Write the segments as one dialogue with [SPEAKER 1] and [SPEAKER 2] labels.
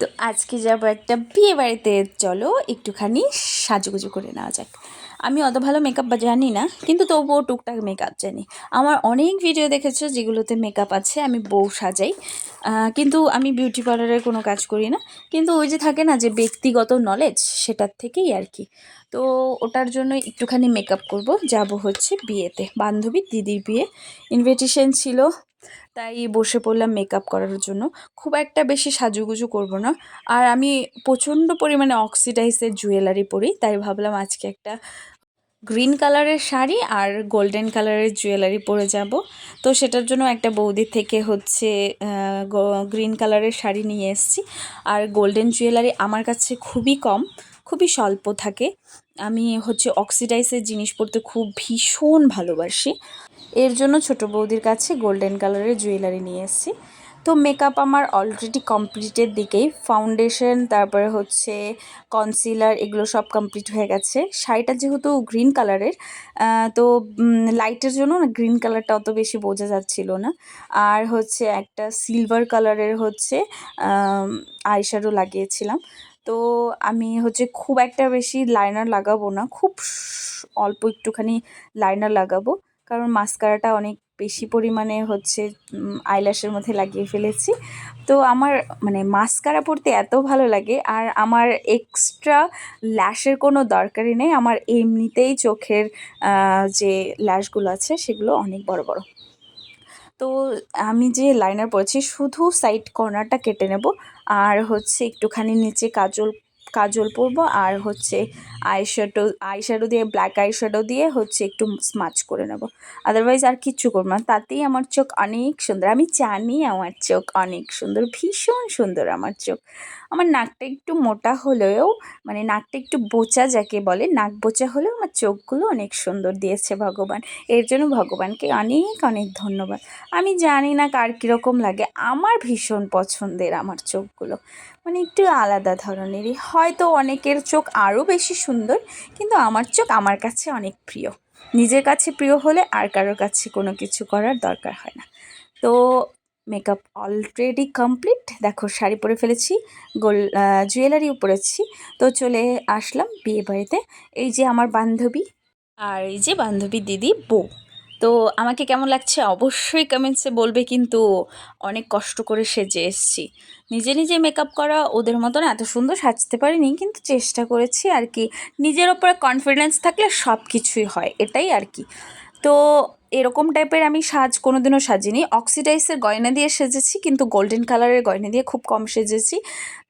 [SPEAKER 1] তো আজকে যাব একটা বিয়ে বাড়িতে। চলো একটুখানি সাজুগুজু করে নেওয়া যাক। আমি অত ভালো মেকআপ জানি না, কিন্তু তবুও টুকটাক মেকআপ জানি। আমার অনেক ভিডিও দেখেছ যেগুলোতে মেকআপ আছে, আমি বউ সাজাই। কিন্তু আমি বিউটি পার্লারের কোনো কাজ করি না। কিন্তু ওই যে থাকে না যে ব্যক্তিগত নলেজ সেটার থেকেই আর কি। তো ওটার জন্য একটুখানি মেকআপ করব। যাব হচ্ছে বিয়েতে। বান্ধবী দিদির বিয়ে। ইনভিটেশন ছিল তাই বসে পড়লাম মেকআপ করার জন্য। খুব একটা বেশি সাজুগুজু করব না। আর আমি প্রচণ্ড পরিমাণে অক্সিডাইজের জুয়েলারি পরি, তাই ভাবলাম আজকে একটা গ্রিন কালারের শাড়ি আর গোল্ডেন কালারের জুয়েলারি পরে যাব। তো সেটার জন্য একটা বৌদির থেকে হচ্ছে গ্রিন কালারের শাড়ি নিয়ে এসেছি। আর গোল্ডেন জুয়েলারি আমার কাছে খুবই কম, খুবই স্বল্প থাকে। আমি হচ্ছে অক্সিডাইজের জিনিস পরতে খুব ভীষণ ভালোবাসি। এর জন্য ছোট বৌদির কাছে গোল্ডেন কালারের জুয়েলারি নিয়ে এসেছি। তো মেকআপ আমার অলরেডি কমপ্লিটের দিকেই। ফাউন্ডেশন তারপরে হচ্ছে কনসিলার এগুলো সব কমপ্লিট হয়ে গেছে। শাড়িটা যেহেতু গ্রিন কালারের তো লাইটের জন্য না গ্রিন কালারটা অত বেশি বোঝা যাচ্ছিল না। আর হচ্ছে একটা সিলভার কালারের হচ্ছে আইশ্যাডো লাগিয়েছিলাম। তো আমি হচ্ছে খুব একটা বেশি লাইনার লাগাবো না, খুব অল্প একটুখানি লাইনার লাগাবো। কারণ মাস্কারাটা অনেক বেশি পরিমাণে হচ্ছে আইল্যাশের মধ্যে লাগিয়ে ফেলেছি। তো আমার মানে মাস্কারা পরতে এত ভালো লাগে আর আমার এক্সট্রা ল্যাশের কোনো দরকারই নেই। আমার এমনিতেই চোখের যে ল্যাশগুলো আছে সেগুলো অনেক বড় বড়। তো আমি যে লাইনার পরেছি, শুধু সাইড কর্নারটা কেটে নেব। আর হচ্ছে একটুখানি নিচে কাজল কাজল পরবো আর হচ্ছে আইশ্যাডো আইশ্যাডো দিয়ে ব্ল্যাক আইশ্যাডো দিয়ে হচ্ছে একটু স্মাচ করে নেব। আদারওয়াইজ আর কিচ্ছু করব না। তাতেই আমার চোখ অনেক সুন্দর। আমি জানি আমার চোখ অনেক সুন্দর, ভীষণ সুন্দর আমার চোখ। আমার নাকটা একটু মোটা হলেও মানে নাকটা একটু বোচা যাকে বলে, নাক বোচা হলেও আমার চোখগুলো অনেক সুন্দর দিয়েছে ভগবান। এর জন্য ভগবানকে অনেক অনেক ধন্যবাদ। আমি জানি না কার কীরকম লাগে, আমার ভীষণ পছন্দের আমার চোখগুলো। মানে একটু আলাদা ধরনেরই। হয়তো অনেকের চোখ আরও বেশি সুন্দর, কিন্তু আমার চোখ আমার কাছে অনেক প্রিয়। নিজের কাছে প্রিয় হলে আর কারোর কাছে কোনো কিছু করার দরকার হয় না। তো মেকআপ অলরেডি কমপ্লিট। দেখো, শাড়ি পরে ফেলেছি, গোল জুয়েলারিও পরেছি। তো চলে আসলাম বিয়ে বাড়িতে। এই যে আমার বান্ধবী আর এই যে বান্ধবী দিদি বউ। তো আমাকে কেমন লাগছে অবশ্যই কমেন্টসে বলবে, কিন্তু অনেক কষ্ট করে সেজে এসেছি। নিজে নিজে মেকআপ করা, ওদের মতন এত সুন্দর সাজতে পারিনি, কিন্তু চেষ্টা করেছি আর কি। নিজের ওপরে কনফিডেন্স থাকলে সব কিছুই হয়, এটাই আর কি। তো এরকম টাইপের আমি সাজ কোনোদিনও সাজিনি। অক্সিডাইসের গয়না দিয়ে সেজেছি, কিন্তু গোল্ডেন কালারের গয়না দিয়ে খুব কম সেজেছি।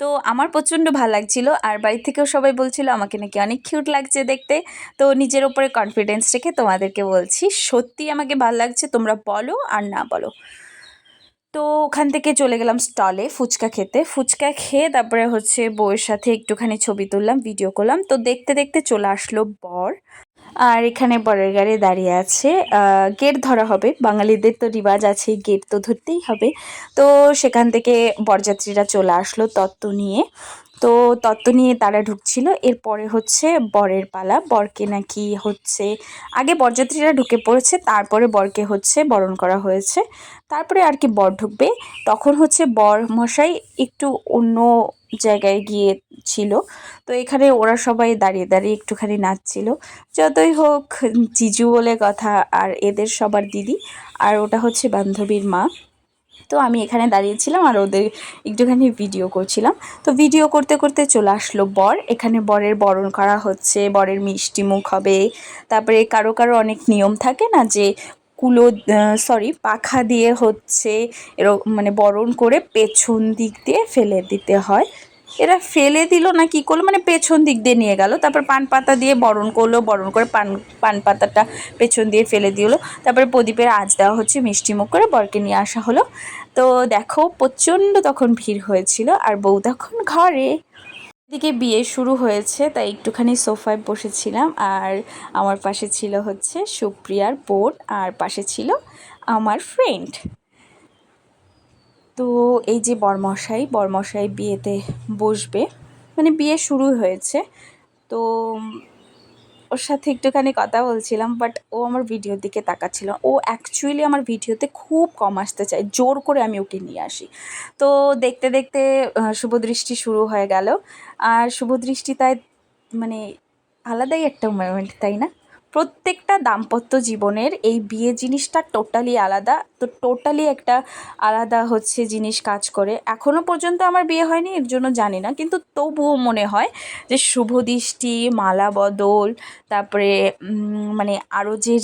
[SPEAKER 1] তো আমার প্রচণ্ড ভালো লাগছিল, আর বাড়ি থেকেও সবাই বলছিল, আমাকে নাকি অনেক কিউট লাগছে দেখতে। তো নিজের ওপরে কনফিডেন্স রেখে তোমাদেরকে বলছি সত্যি আমাকে ভালো লাগছে, তোমরা বলো আর না বলো। তো ওখান থেকে চলে গেলাম স্টলে ফুচকা খেতে। ফুচকা খেয়ে তারপরে হচ্ছে বউয়ের সাথে একটুখানি ছবি তুললাম ভিডিও করলাম। তো দেখতে দেখতে চলে আসলো বর। আর এখানে বরের গাড়ি দাঁড়িয়ে আছে। গেট ধরা হবে। বাঙালিদের তো রিবাজ আছে গেট তো ধরতেই হবে। তো সেখান থেকে বরযাত্রীরা চলে আসলো তত্ত্ব নিয়ে। তো তত্ত্ব নিয়ে তারা ঢুকছিল। এরপরে হচ্ছে বরের পালা। বরকে নাকি হচ্ছে, আগে বরযাত্রীরা ঢুকে পড়েছে, তারপরে বরকে হচ্ছে বরণ করা হয়েছে। তারপরে আর কি বর ঢুকবে। তখন হচ্ছে বর মশাই একটু অন্য জায়গায় গিয়ে ছিল। তো এখানে ওরা সবাই দাঁড়িয়ে দাঁড়িয়ে একটুখানি নাচছিল। যতই হোক, জিজু বলে কথা আর এদের সবার দিদি আর ওটা হচ্ছে বান্ধবীর মা। তো আমি এখানে দাঁড়িয়েছিলাম আর ওদের একটুখানি ভিডিও করছিলাম। তো ভিডিও করতে করতে চলে আসলো বর। এখানে বরের বরণ করা হচ্ছে, বরের মিষ্টি মুখ হবে। তারপরে কারও কারও অনেক নিয়ম থাকে না যে কুলো সরি পাখা দিয়ে হচ্ছে এরকম মানে বরণ করে পেছন দিক দিয়ে ফেলে দিতে হয়। এরা ফেলে দিল না কি করল? মানে পেছন দিক দিয়ে নিয়ে গেল। তারপর পান পাতা দিয়ে বরণ করল, বরণ করে পান পান পাতাটা পেছন দিয়ে ফেলে দিল। তারপরে প্রদীপের আঁচ দেওয়া হচ্ছে, মিষ্টি মুখ করে বরকে নিয়ে আসা হলো। তো দেখো, প্রচণ্ড তখন ভিড় হয়েছিল। আর বউ তখন ঘরে। এদিকে বিয়ে শুরু হয়েছে, তাই একটুখানি সোফায় বসেছিলাম। আর আমার পাশে ছিল হচ্ছে সুপ্রিয়ার বোন, আর পাশে ছিল আমার ফ্রেন্ড তো এই যে বরমশাই বরমশাই বিয়েতে বসবে। মানে বিয়ে শুরু হয়েছে। তো ওর সাথে একটুখানি কথা বলছিলাম বাট ও আমার ভিডিওর দিকে তাকাচ্ছিল ও অ্যাকচুয়ালি আমার ভিডিওতে খুব কম আসতে চায়। জোর করে আমি ওকে নিয়ে আসি। তো দেখতে দেখতে শুভদৃষ্টি শুরু হয়ে গেল। আর শুভদৃষ্টি তাই মানে আলাদাই একটা মোমেন্ট তাই না? প্রত্যেকটা দাম্পত্য জীবনের এই বিয়ে জিনিসটা টোটালি আলাদা। তো টোটালি একটা আলাদা হচ্ছে জিনিস কাজ করে। এখনও পর্যন্ত আমার বিয়ে হয়নি, এর জন্য জানি না। কিন্তু তবুও মনে হয় যে শুভ দৃষ্টি, মালা বদল, তারপরে মানে আরও যে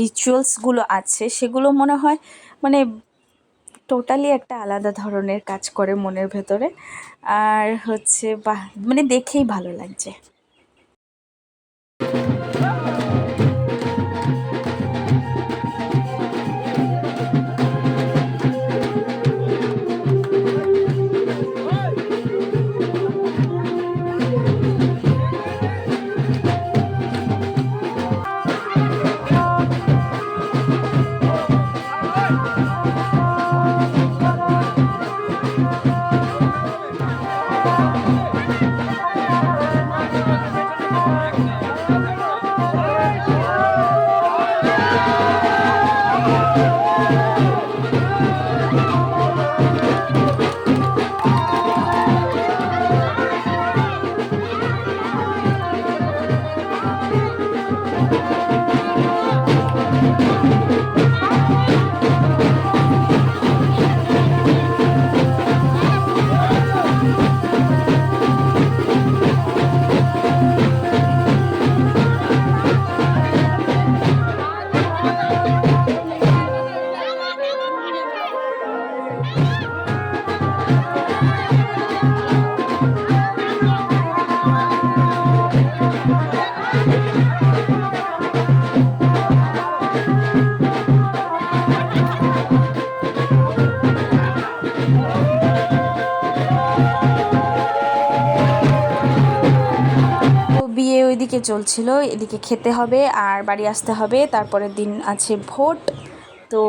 [SPEAKER 1] রিচুয়ালসগুলো আছে, সেগুলো মনে হয় মানে টোটালি একটা আলাদা ধরনের কাজ করে মনের ভেতরে। আর হচ্ছে, বাহ মানে দেখেই ভালো লাগছে। চলছিল এদিকে খেতে হবে আর বাড়ি আসতে হবে তারপরের দিন আছে ভোট। তো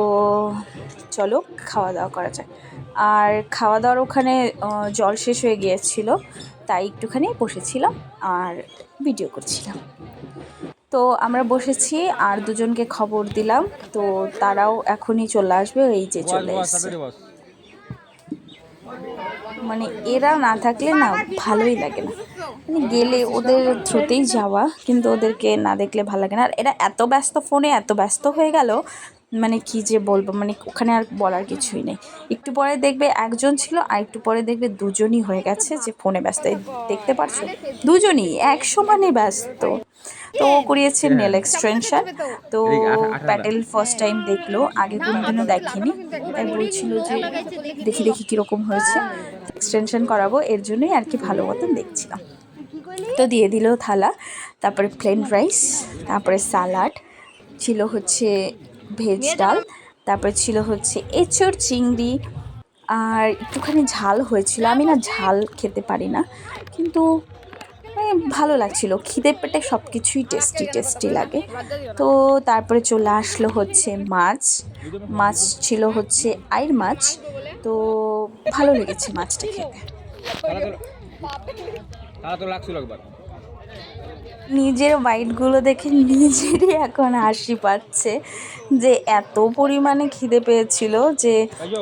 [SPEAKER 1] চলো খাওয়া দাওয়া করা যায় আর খাওয়া দাওয়ার ওখানে জল শেষ হয়ে গিয়েছিল তাই একটুখানি বসেছিলাম আর ভিডিও করছিলাম। তো আমরা বসেছি আর দুজনকে খবর দিলাম তো তারাও এখনই চলে আসবে এই যে চলে এসছে। মানে এরা না থাকলে না ভালোই লাগে না। গেলে ওদের থ্রুতেই যাওয়া কিন্তু ওদেরকে না দেখলে ভালো লাগে না। আর এরা এত ব্যস্ত ফোনে এত ব্যস্ত হয়ে গেল মানে কি যে বলব মানে ওখানে আর বলার কিছুই নেই। একটু পরে দেখবে একজন ছিল আর একটু পরে দেখবে দুজনই হয়ে গেছে যে ফোনে ব্যস্ত। দেখতে পারছ? দুজনই এক সমানে ব্যস্ত। তো ও করিয়েছে নেল এক্সটেনশন তো প্যাটেল ফার্স্ট টাইম দেখল আগে কোনোদিনও দেখেনি। তাই বলছিল যে দেখি দেখি কীরকম হয়েছে। এক্সটেনশন করাবো এর জন্যই আর কি ভালো মতন দেখছিলাম। তো দিয়ে দিল থালা তারপরে প্লেন রাইস তারপরে সালাড ছিল হচ্ছে ভেজ ডাল তারপরে ছিল হচ্ছে এঁচড় চিংড়ি আর একটুখানি ঝাল হয়েছিল। আমি না ঝাল খেতে পারি না কিন্তু মানে ভালো লাগছিল। খিদে পেটে সব কিছুই টেস্টি টেস্টি লাগে। তো তারপরে চলে আসলো হচ্ছে মাছ। মাছ ছিল হচ্ছে আইর মাছ। তো ভালো লেগেছে মাছটা খেতে।
[SPEAKER 2] তারা তো লাগছিল একবার।
[SPEAKER 1] নিজের বাইটগুলো দেখে নিজেরই এখন হাসি পাচ্ছে যে এত পরিমাণে খিদে পেয়েছিল যে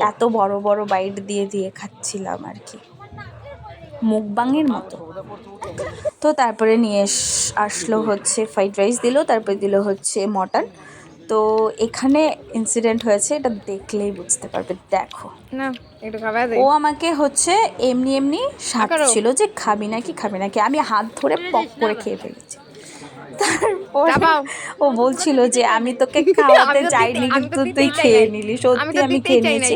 [SPEAKER 1] এত বড় বড় বাইট দিয়ে দিয়ে খাচ্ছিলাম আর কি। মুখবাঙের মতো। তো তারপরে নিয়ে আসলো হচ্ছে ফ্রাইড রাইস দিল তারপরে দিল হচ্ছে মটন। তো এখানে ইনসিডেন্ট হয়েছে এটা দেখলেই বুঝতে পারবে। দেখো।
[SPEAKER 3] না একটু
[SPEAKER 1] ও আমাকে হচ্ছে এমনি এমনি ছিল যে খাবি নাকি খাবি নাকি। আমি হাত ধরে পক করে খেয়ে ফেলেছি। তারপর ও বলছিল যে আমি তোকে খাওয়াতে চাইনি কিন্তু তুই খেয়ে নিলি সত্যি আমি খেয়ে নিয়েছি।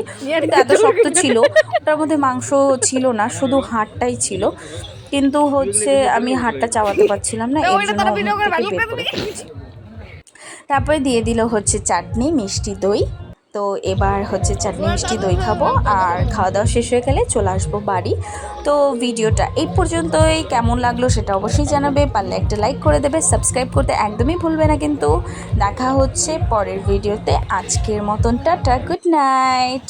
[SPEAKER 1] এত শক্ত ছিল ওটার মধ্যে মাংস ছিল না শুধু হাড়টাই ছিল। কিন্তু হচ্ছে আমি হাড়টা চাওয়াতে পারছিলাম না
[SPEAKER 3] ওইটা
[SPEAKER 1] জন্য তারপরে দিয়ে দিল হচ্ছে চাটনি, মিষ্টি দই। তো এবার হচ্ছে চাটনি, মিষ্টি দই খাব আর খাওয়া দাওয়া শেষ হয়ে গেলে চলে আসব বাড়ি। তো ভিডিওটা এই পর্যন্তই, কেমন লাগল সেটা অবশ্যই জানাবে, পারলে একটা লাইক করে দেবে সাবস্ক্রাইব করতে একদমই ভুলবে না কিন্তু। দেখা হচ্ছে পরের ভিডিওতে, আজকের মতন, টাটা গুড নাইট